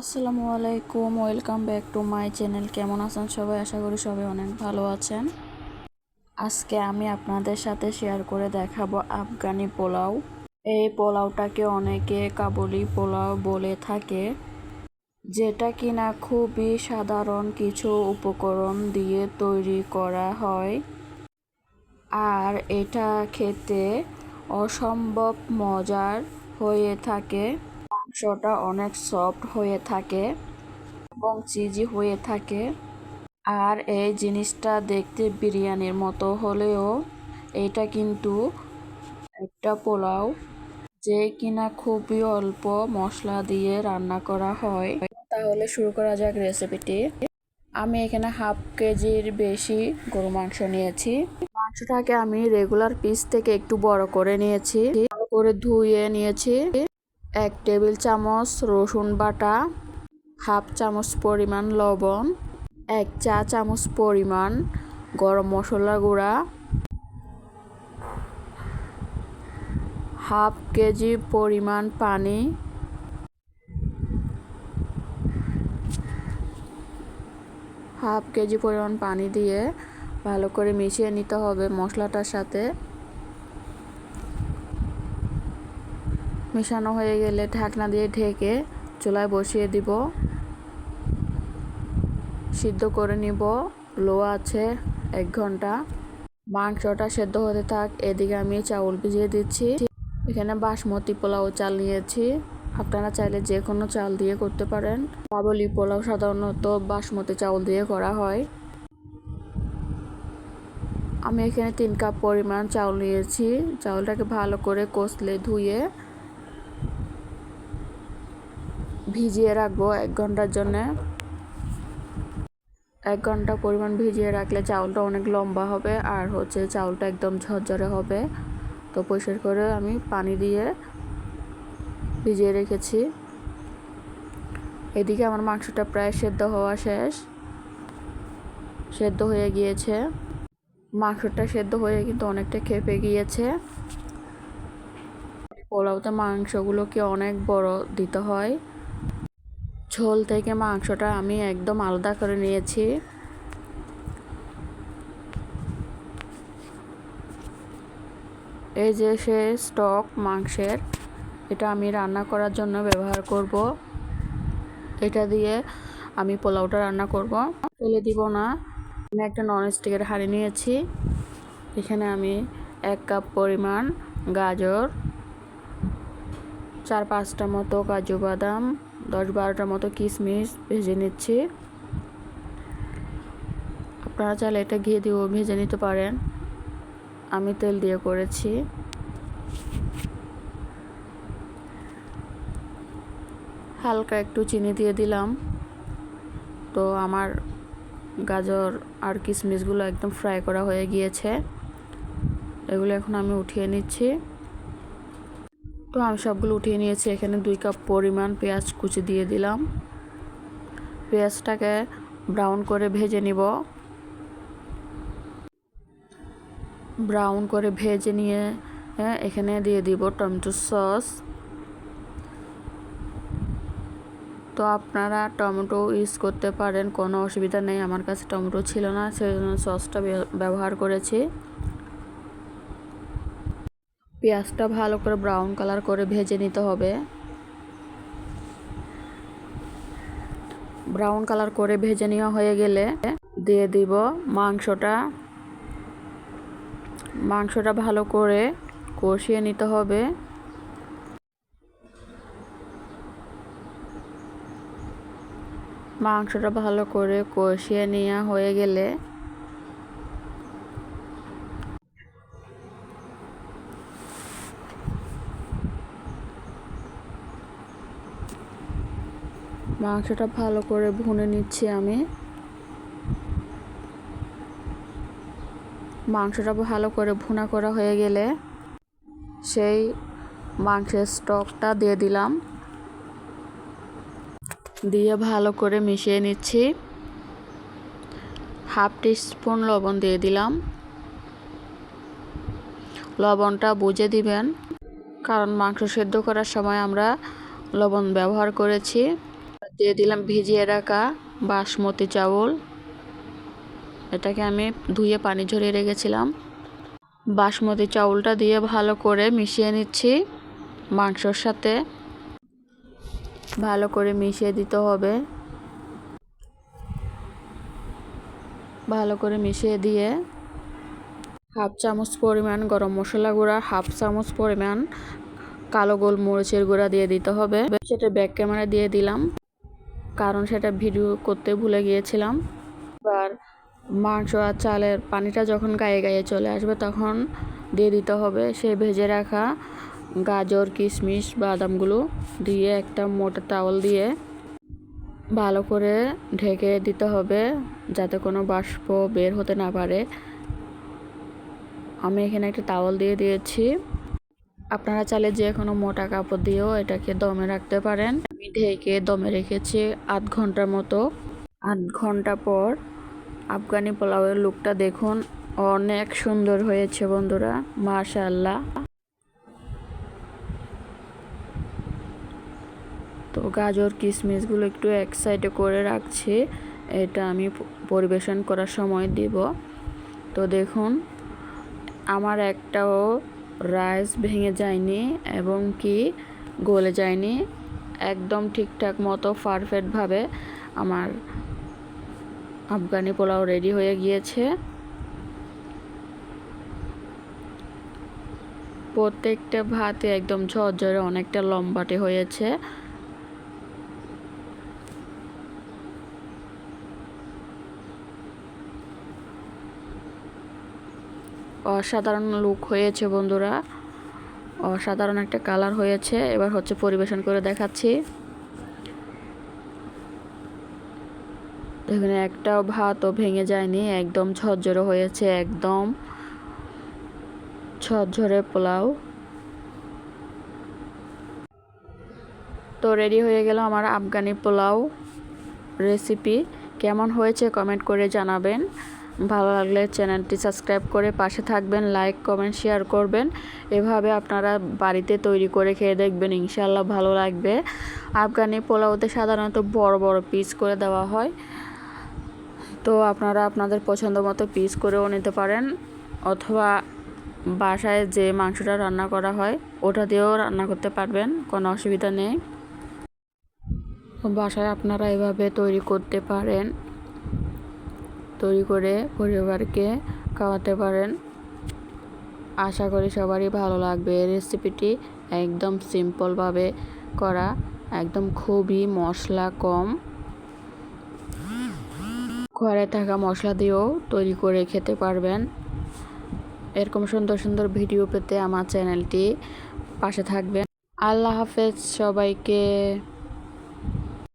আসসালামু আলাইকুম, welcome back to my channel. কেমন আছেন সবাই? আশা করি সবাই অনেক ভালো আছেন। আজকে আমি আপনাদের সাথে শেয়ার করে দেখাবো আফগানি পোলাও। এই পোলাওটাকে অনেকে কাবুলি পোলাও বলে থাকে, যেটা কিনা খুবই সাধারণ কিছু উপকরণ দিয়ে তৈরি করা হয়। আর এটা খেতে অসম্ভব মজার হয়ে থাকে। মাংসটা অনেক সফট হয়ে থাকে এবং চিজি হয়ে থাকে। আর এই জিনিসটা দেখতে বিরিয়ানির মতো হলেও এটা কিন্তু একটা পোলাও যে কিনা খুবই অল্প মশলা দিয়ে রান্না করা হয়। তাহলে শুরু করা যাক রেসিপিটি আমি এখানে হাফ কেজির বেশি গরু মাংস নিয়েছি। মাংসটাকে আমি রেগুলার পিস থেকে একটু বড় করে নিয়েছি। করে ধুয়ে নিয়েছি। এক টেবিল চামচ রসুন বাটা, হাফ চামচ পরিমাণ লবণ, এক চা চামচ পরিমাণ গরম মশলা গুঁড়া, হাফ কেজি পরিমাণ পানি, হাফ কেজি পরিমাণ পানি দিয়ে ভালো করে মিশিয়ে নিতে হবে মশলাটার সাথে। মেশানো হয়ে গেলে ঢাকনা দিয়ে ঢেকে চুলায় বসিয়ে দিব। সিদ্ধ করে নিব। লো আছে এক ঘণ্টা। মাংসটা সেদ্ধ হতে থাক, এদিকে আমি চাউল ভিজিয়ে দিচ্ছি। এখানে বাসমতি পোলাও চাল নিয়েছি। আপনারা চাইলে যে কোনো চাল দিয়ে করতে পারেন। কাবলি পোলাও সাধারণত বাসমতি চাউল দিয়ে করা হয়। আমি এখানে তিন কাপ পরিমাণ চাউল নিয়েছি। চাউলটাকে ভালো করে কষলে ধুয়ে ভিজিয়ে রাখব এক ঘণ্টার জন্যে। এক ঘণ্টা পরিমাণ ভিজিয়ে রাখলে চাউলটা অনেক লম্বা হবে আর হচ্ছে চাউলটা একদম ঝরঝরে হবে। তো পরিষ্কার করে আমি পানি দিয়ে ভিজিয়ে রেখেছি। এদিকে আমার মাংসটা প্রায় সেদ্ধ হওয়া শেষ। সেদ্ধ হয়ে গিয়েছে। মাংসটা সেদ্ধ হয়ে কিন্তু অনেকটা খেপে গিয়েছে। পোলাওতে মাংসগুলোকে অনেক বড় দিতে হয়। ঝোল থেকে মাংসটা আমি একদম আলাদা করে নিয়েছি। এই যে সে স্টক মাংসের, এটা আমি রান্না করার জন্য ব্যবহার করব। এটা দিয়ে আমি পোলাওটা রান্না করব। ফেলে দিব না, আমি একটা ননস্টিকের হাঁড়ি নিয়েছি। এখানে আমি এক কাপ পরিমাণ গাজর, চার পাঁচটা মতো কাজু বাদাম দশ বারোটার মতো কিশমিশ ভেজে নিচ্ছি। আপনারা চাইলে এটা ঘি দিয়েও ভেজে নিতে পারেন। আমি তেল দিয়ে করেছি। হালকা একটু চিনি দিয়ে দিলাম। তো আমার গাজর আর কিশমিশগুলো একদম ফ্রাই করা হয়ে গিয়েছে। এগুলো এখন আমি উঠিয়ে নিচ্ছি। তো আমি সবগুলো উঠিয়ে নিয়েছি। এখানে দুই কাপ পরিমাণ পেঁয়াজ কুচি দিয়ে দিলাম। পেঁয়াজটাকে ব্রাউন করে ভেজে নিব। ব্রাউন করে ভেজে নিয়ে এখানে দিয়ে দিব টমেটো সস। তো আপনারা টমেটো ইউজ করতে পারেন, কোনো অসুবিধা নেই। আমার কাছে টমেটো ছিল না সেই জন্য সসটা ব্যবহার করেছি। পেঁয়াজটা ভালো করে ব্রাউন কালার করে ভেজে নিতে হবে। ব্রাউন কালার করে ভেজে নেওয়া হয়ে গেলে দিয়ে দিব মাংসটা। মাংসটা ভালো করে কষিয়ে নিতে হবে। মাংসটা ভালো করে কষিয়ে নেওয়া হয়ে গেলে মাংসটা ভালো করে ভুনে নিচ্ছি আমি। মাংসটা ভালো করে ভুনা করা হয়ে গেলে সেই মাংসের স্টকটা দিয়ে দিলাম। দিয়ে ভালো করে মিশিয়ে নিচ্ছি। হাফ স্পুন লবণ দিয়ে দিলাম। লবণটা বুঝে দিবেন, কারণ মাংস সেদ্ধ করার সময় আমরা লবণ ব্যবহার করেছি। দিয়ে দিলাম ভিজিয়ে রাখা বাসমতি চাউল। এটাকে আমি ধুয়ে পানি ঝরিয়ে রেখেছিলাম। বাসমতি চাউলটা দিয়ে ভালো করে মিশিয়ে নিচ্ছি মাংসর সাথে। ভালো করে মিশিয়ে দিতে হবে। ভালো করে মিশিয়ে দিয়ে হাফ চামচ পরিমাণ গরম মশলা গুঁড়া, হাফ চামচ পরিমাণ কালো গোলমরিচের গুঁড়া দিয়ে দিতে হবে। সেটা ব্যাক ক্যামেরা দিয়ে দিলাম। কারণ সেটা ভিডিও করতে ভুলে গিয়েছিলাম। এবার মাংস আর চালের পানিটা যখন গায়ে গায়ে চলে আসবে তখন দিয়ে দিতে হবে। সে ভেজে রাখা গাজর, কিশমিশ, বাদামগুলো দিয়ে একটা মোটা তাওয়াল দিয়ে ভালো করে ঢেকে দিতে হবে যাতে কোনো বাষ্প বের হতে না পারে। আমি এখানে একটা তাওয়াল দিয়ে দিয়েছি। আপনারা চাইলে যে কোনো মোটা কাপড় দিয়েও এটাকে দমে রাখতে পারেন। আমি ঢেকে দমে রেখেছি আধ ঘণ্টার মতো। আধ ঘণ্টা পর আফগানি পোলাওয়ের লুকটা দেখুন। অনেক সুন্দর হয়েছে বন্ধুরা মাশাল্লাহ তো গাজর কিশমিশগুলো একটু এক সাইডে করে রাখছি। এটা আমি পরিবেশন করার সময় দিব। তো দেখুন, আমার একটাও রাইস ভেঙে যায়নি এবং কি গলে যায়নি। একদম ঠিকঠাক মতো পারফেক্টভাবে আমার আফগানি পোলাও রেডি হয়ে গিয়েছে। প্রত্যেকটা ভাতে একদম ঝরঝরে অনেকটা লম্বাটে হয়েছে। অসাধারণ লুক হয়েছে বন্ধুরা। অসাধারণ একটা কালার হয়েছে। এবার হচ্ছে পরিবেশন করে দেখাচ্ছি। এখানে একটাও ভাতও ভেঙে যায়নি। একদম ঝরঝরে হয়েছে, একদম ঝরঝরে পোলাও। তো রেডি হয়ে গেল আমার আফগানি পোলাও রেসিপি কেমন হয়েছে কমেন্ট করে জানাবেন। ভালো লাগলে চ্যানেলটি সাবস্ক্রাইব করে পাশে থাকবেন, লাইক, কমেন্ট, শেয়ার করবেন। এভাবে আপনারা বাড়িতে তৈরি করে খেয়ে দেখবেন ইনশাল্লাহ ভালো লাগবে। আফগানি পোলাওতে সাধারণত বড় বড় পিস করে দেওয়া হয়। তো আপনারা আপনাদের পছন্দ মতো পিস করেও নিতে পারেন। অথবা বাসায় যে মাংসটা রান্না করা হয়, ওটা দিয়েও রান্না করতে পারবেন, কোনো অসুবিধা নেই। বাসায় আপনারা এভাবে তৈরি করতে পারেন। তৈরি করে পরিবারকে খাওয়াতে পারেন। আশা করি সবারই ভালো লাগবে। এই রেসিপিটি একদম সিম্পলভাবে করা, একদম খুবই মশলা কম। ঘরে থাকা মশলা দিয়েও তৈরি করে খেতে পারবেন। এরকম সুন্দর সুন্দর ভিডিও পেতে আমার চ্যানেলটি পাশে থাকবেন। আল্লাহ হাফেজ সবাইকে।